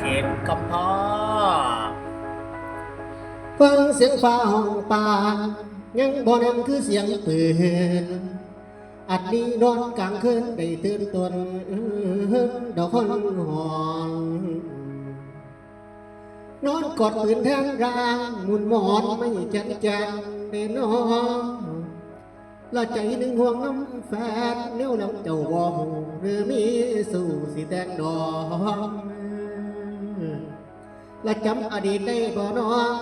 เข็มก็พอฟังเสียงฟ้าห้องป่ายังบ่นั่นคือเสียงปืนอัดนี้นอนกลางคืนได้ตื่นตนดอกคนหอนนอนกอดปืนแทงรางหมุนหมอนไม่แจันแจงได้นอนละใจหนึ่งห่วงน้ำแฟนเลี้ยวแล้วเจ้าบ่หูหรือมีสู่สิแตงดอก และจำอดีตได้บ่นอง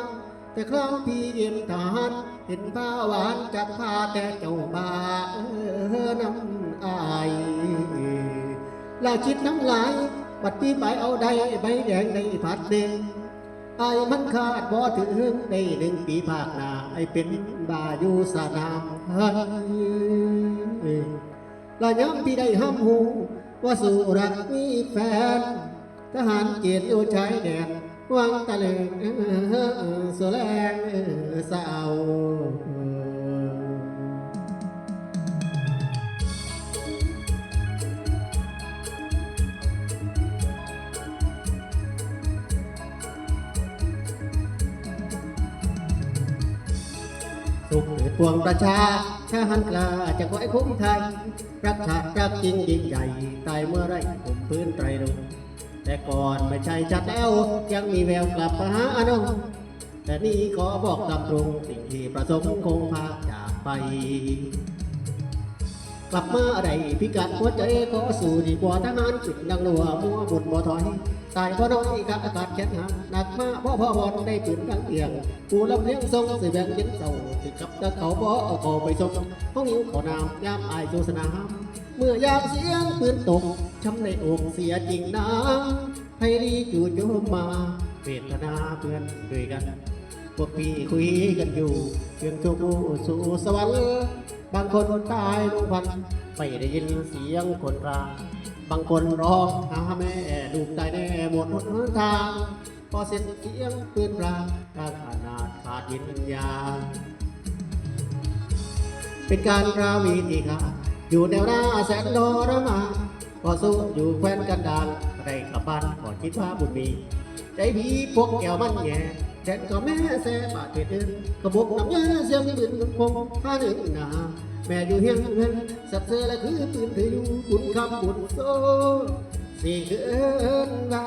แต่คราวพี่เย็นทหารเห็นผ้าหวานจากผ้าแต่เจ้าบาเออน้ำอายลาชิดน้ำลายบัดพี่ไปเอาได้ใบแดงในผัดเด้งไอ้มันขาดบ่ถึงได้หนึ่งปีภาคหนาไอ้เป็นบาอยู่สนามเฮ้ยและย้ำพี่ได้ห้ำหูว่าสู่รักมีแฟน ทหารเกียรติอยู่ชายแด วังตะลึงสแลงสาวสุขปวงประชาชาหันกลาจะคอยคุ้มไทย รักชาติรักจริงยิ่งใหญ่ ตายเมื่อไรผมพื้นไตรรง แต่ก่อนไม่ใช่จัดแล้วยังมีแววกลับมาหาอนงแต่นี่ขอบอกตามตรงสิ่งที่ประสงค์คงพาจากไป กลับมาอะไรพิกัดหัวใจขอสู่ดีกว่าทหารจุดดังรัวมัวบุญบ่ถอยตายเพราะน้อยกับอากาศแข็งหักหนักมาพ่อพ่อบอลได้ปืนกลางเอียงกูลำเลี้ยงทรงสิแบ่งเย็นเศร้าสิกับตะเขาบ่เอาเขาไปส่งห้องหิวขอนามยามอายโจสนาม เมื่อยามเสียงปืนตกช้ำในอกเสียจริงนะให้รีจู่โจมมาเวทนาเพื่อนด้วยกัน พวกพี่คุยกันอยู่เพียงทุกสู่สวรรค์บางคนตายลงพันไม่ได้ยินเสียงคนราบางคนร้องหาแม่ลูกตายแน่หมดหนทาง พอเสียงเสียงปืนรางกลางขนาดขาดวิญญาเป็นการราวีที่ขาด อยู่แนวหน้าแสนโดรมาก็สู้อยู่แคว้นกันดานไรกลับบ้านก็คิดว่าบุญมี ใจพี่พวกแก้วมันแย่แดดก็แม่แซ่บาดเถินกระบอกน้ำยาเสียงปืนคงข้าหนึ่งนาแม่อยู่เฮียงเงินสับเสือและคือปืนถืออยู่บุญคำบุญโซสี่เกินว่า